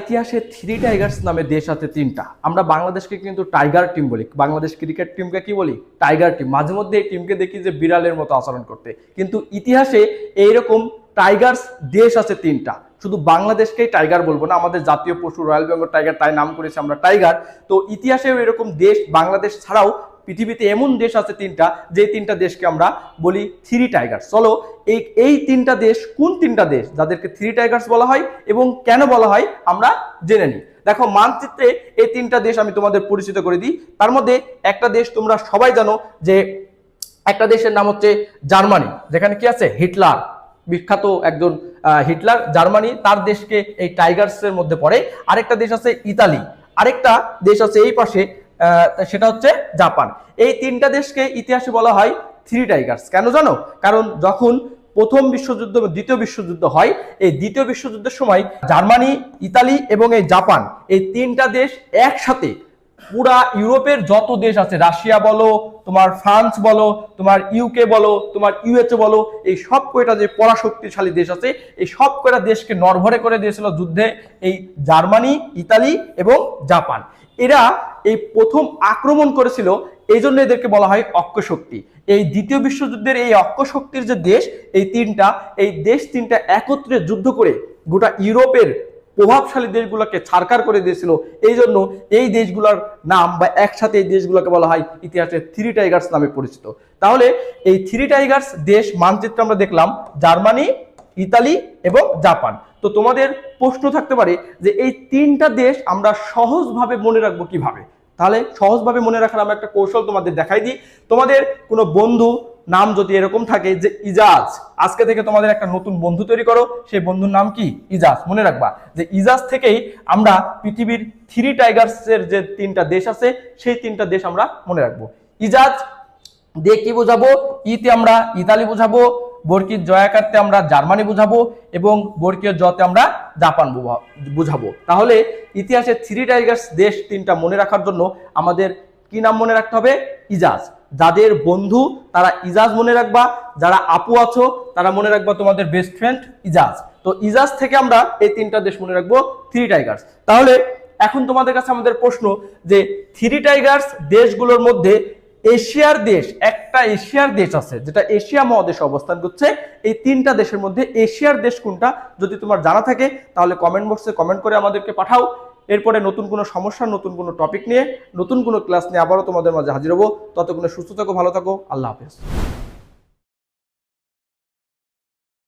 ইতিহাসে three Tigers নামে দেশ আছে তিনটা। আমরা বাংলাদেশকে কিন্তু টাইগার টিম বলি। বাংলাদেশ ক্রিকেট টিমকে কি বলি? টাইগার টিম মাঝে মধ্যে এই টিমকে দেখি যে বিড়ালের মতো আচরণ করতে। কিন্তু ইতিহাসে এইরকম টাইগার্স দেশ আছে তিনটা। শুধু বাংলাদেশকেই টাইগার বলব না, আমাদের জাতীয় পশু রয়্যাল বেঙ্গল টাইগার তাই নাম করেছে আমরা টাইগার তো ইতিহাসেও এরকম দেশ বাংলাদেশ ছাড়াও পৃথিবীতে এমন দেশ আছে তিনটা, যে তিনটা দেশকে আমরা বলি থ্রি টাইগার্স চলো, এই এই তিনটা দেশ কোন তিনটা দেশ? যাদেরকে থ্রি টাইগার্স বলা হয় এবং কেন বলা হয় আমরা জেনে নিই। দেখো, মানচিত্রে এই তিনটা দেশ আমি তোমাদের পরিচিত করে দিই। তার মধ্যে একটা দেশ তোমরা সবাই জানো যে একটা দেশের নাম হচ্ছে জার্মানি। যেখানে কি আছে? হিটলার। বিখ্যাত একজন হিটলার, জার্মানি, তার দেশকে এই টাইগার্সের মধ্যে পড়ে। আরেকটা দেশ আছে ইতালি। আরেকটা দেশ আছে এই পাশে সেটা হচ্ছে জাপান। এই তিনটা দেশকে ইতিহাসে বলা হয় থ্রি টাইগার্স কেন জানো? কারণ যখন প্রথম বিশ্বযুদ্ধ দ্বিতীয় বিশ্বযুদ্ধ হয়, এই দ্বিতীয় বিশ্বযুদ্ধের সময় জার্মানি, ইতালি এবং এই জাপান এই তিনটা দেশ একসাথে পুরা ইউরোপের যত দেশ আছে, রাশিয়া বলো, তোমার ফ্রান্স বলো, তোমার ইউকে বলো, তোমার ইউএসএ বলো, এই সব কয়টা যে পরাশক্তিশালী দেশ আছে, এই সব কয়টা দেশকে নরভরে করে দিয়েছিল যুদ্ধে এই জার্মানি, ইতালি এবং জাপান। এরা এই প্রথম আক্রমণ করেছিল এই জন্য এদেরকে বলা হয় অক্ষ শক্তি। এই দ্বিতীয় বিশ্বযুদ্ধের এই অক্ষ শক্তির যে দেশ, এই তিনটা, এই দেশ তিনটা একত্রে যুদ্ধ করে গোটা ইউরোপের প্রভাবশালী দেশগুলোকে ছারকার করে দিয়েছিল। এই জন্য এই দেশগুলোর নাম বা একসাথে এই দেশগুলোকে বলা হয় ইতিহাসে থ্রি টাইগার্স নামে পরিচিত। তাহলে এই থ্রি টাইগার্স দেশ মানচিত্র আমরা দেখলাম, জার্মানি ইতালি এবং জাপান। তো তোমাদের প্রশ্ন থাকতে পারে যে এই তিনটা দেশ আমরা সহজভাবে মনে রাখব কীভাবে? তাহলে সহজভাবে মনে রাখার আমরা একটা কৌশল তোমাদের দেখাই দিই। তোমাদের কোনো বন্ধু নাম যদি এরকম থাকে যে ইজাজ, আজকে থেকে তোমাদের একটা নতুন বন্ধু তৈরি করো, সেই বন্ধুর নাম কি? ইজাজ। মনে রাখবা যে ইজাজ থেকেই আমরা পৃথিবীর থ্রি টাইগার্সের যে তিনটা দেশ আছে, সেই তিনটা দেশ আমরা মনে রাখব। ইজাজ দিয়ে কি বোঝাবো? ইতে আমরা ইতালি বোঝাবো বর্কির জয়াকারতে আমরা জার্মানি বোঝাবো এবং বর্কীয় জতে আমরা জাপান বুঝা- বুঝাবো। তাহলে ইতিহাসে থ্রি টাইগার্স দেশ তিনটা মনে রাখার জন্য আমাদের কি নাম মনে রাখতে হবে? ইজাজ। যাদের বন্ধু, তারা ইজাজ মনে রাখবা, যারা আপু আছো, তারা মনে রাখবা তোমাদের বেস্ট ফ্রেন্ড ইজাজ। তো ইজাজ থেকে আমরা এই তিনটা দেশ মনে রাখব, থ্রি টাইগার্স। তাহলে এখন তোমাদের কাছে আমাদের প্রশ্ন যে থ্রি টাইগার্স দেশগুলোর মধ্যে এশিয়ার দেশ একটা এশিয়ার দেশ আছে, যেটা এশিয়া মহাদেশে অবস্থান করছে। এই তিনটা দেশের মধ্যে এশিয়ার দেশ কোনটা, যদি তোমার জানা থাকে, তাহলে কমেন্ট বক্সে কমেন্ট করে আমাদেরকে পাঠাও। এরপরে নতুন কোনো সমস্যা, নতুন কোনো টপিক নিয়ে, নতুন কোনো ক্লাস নিয়ে আবারও তোমাদের মাঝে হাজির হব। ততক্ষণে সুস্থ থাকো, ভালো থাকো। আল্লাহ হাফেজ।